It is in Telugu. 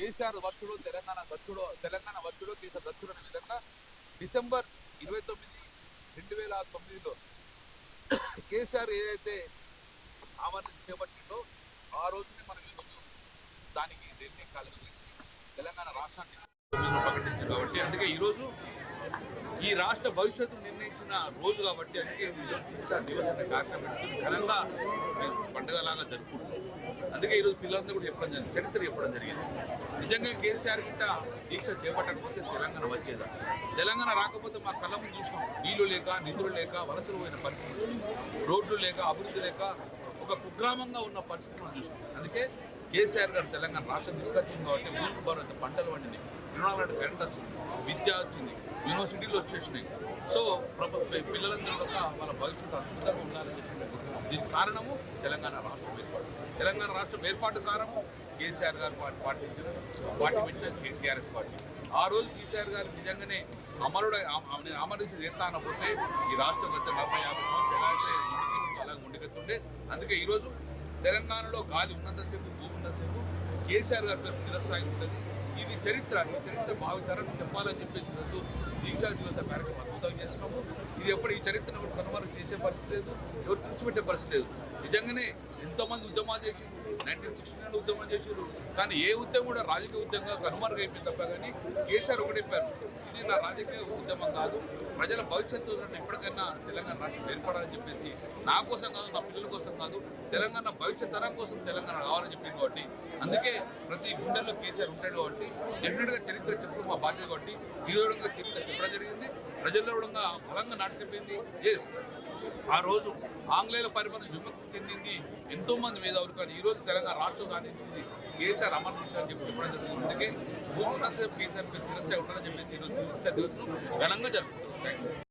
KCR వర్షుడు తెలంగాణ వచ్చుడు తెలంగాణ వర్షుడు కేసీఆర్ వచ్చుడు అనే విధంగా డిసెంబర్ ఇరవై తొమ్మిది రెండు వేల తొమ్మిదిలో కేసీఆర్ ఏదైతే ఆమరణ చేపట్టిందో ఆ రోజునే మనం ఈరోజు దానికి నిర్ణయం కలిగించి తెలంగాణ రాష్ట్రాన్ని ప్రకటించారు కాబట్టి అందుకే ఈరోజు ఈ రాష్ట్ర భవిష్యత్తు నిర్ణయించిన రోజు కాబట్టి అందుకే ఈరోజు దీక్షా కార్యక్రమం. ఘనంగా మేము పండుగలాగా జరుపుకుంటున్నాం. అందుకే ఈరోజు పిల్లలందరూ కూడా చెప్పడం జరిగింది. చరిత్ర చెప్పడం జరిగింది. నిజంగా కేసీఆర్ గిట్ట దీక్ష చేపట్టకపోతే తెలంగాణ వచ్చేదా? తెలంగాణ రాకపోతే మా కళ్ళ ముందు చూసినాం. నీళ్ళు లేక నిధులు లేక వలసలు పోయిన పరిస్థితి. రోడ్లు లేక అభివృద్ధి లేక ఒక కుగ్రామంగా ఉన్న పరిస్థితులు మనం చూసినాం. అందుకే కేసీఆర్ గారు తెలంగాణ రాష్ట్రం తీసుకొచ్చింది కాబట్టి ఊరికి భారత పంటలు పండినాయి రుణాలు కరెంట్ వస్తుంది. విద్య వచ్చింది. యూనివర్సిటీలు వచ్చేసినాయి. సో ప్రభు పిల్లలందరూ కూడా వాళ్ళ భవిష్యత్తు అద్భుతంగా ఉండాలని చెప్పి దీనికి కారణము తెలంగాణ రాష్ట్రం ఏర్పాటు తెలంగాణ రాష్ట్రం ఏర్పాటు కారణము కేసీఆర్ గారు పార్టీ పార్టీ పార్టీ పెట్టిన టీఆర్ఎస్ పార్టీ ఆ రోజు కేసీఆర్ గారు నిజంగానే అమరుడు నేను అమరుడు చేస్తా అన్నప్పుడే ఈ రాష్ట్రం గత నలభై యాభై సంవత్సరాలు ఎలా అయితే అలా అందుకే ఈరోజు తెలంగాణలో గాలి ఉన్నంతసేపు భూమి ఉన్నంతసేపు కేసీఆర్ గారి నిరసాగి ఉంటుంది ఇది చరిత్ర ఈ చరిత్ర భావితరం చెప్పాలని చెప్పేసి రోజు దీక్షా దివస కార్యక్రమం అద్భుతంగా చేస్తున్నాము. ఇది ఎప్పుడు ఈ చరిత్రను కూడా కనుమరుగు చేసే పరిస్థితి లేదు ఎవరు తుడిచిపెట్టే పరిస్థితి లేదు. నిజంగానే ఎంతోమంది ఉద్యమాలు చేసిండ్రు. నైన్టీన్ సిక్స్టీ నైన్ ఉద్యమం చేసారు కానీ ఏ ఉద్యమం కూడా రాజకీయ ఉద్యమంగా కనుమరుగైపోయింది తప్ప కానీ కేసీఆర్ ఒకటి చెప్పారు ఇది నా రాజకీయ ఉద్యమం కాదు. ప్రజల భవిష్యత్తు ఎప్పటికైనా తెలంగాణ రాష్ట్రం ఏర్పడాలని చెప్పేసి నా కోసం కాదు నా పిల్లల కోసం కాదు తెలంగాణ భవిష్యత్ తరం కోసం తెలంగాణ రావాలని చెప్పింది కాబట్టి అందుకే ప్రతి గుండెల్లో కేసీఆర్ ఉంటాడు కాబట్టి డెఫినెట్గా చరిత్ర చెప్పడం మా బాధ్యత కాబట్టి ఈ విధంగా చరిత్ర చెప్పడం జరిగింది. ప్రజల్లో కూడా బలంగా నాటుకెళ్ళింది ఎస్ ఆ రోజు ఆంగ్లేయుల పరిపాలన విముక్తి చెందింది. ఎంతో మంది మేధావులు కానీ ఈరోజు తెలంగాణ రాష్ట్రం సాధించింది కేసీఆర్ అమర్పించాలని చెప్పి చెప్పడం జరిగింది. అందుకే భూమి కేసీఆర్ చిరస్థాయి ఉండాలని చెప్పేసి ఈరోజు దివసం ఘనంగా జరుపుకుంటాం థ్యాంక్ యూ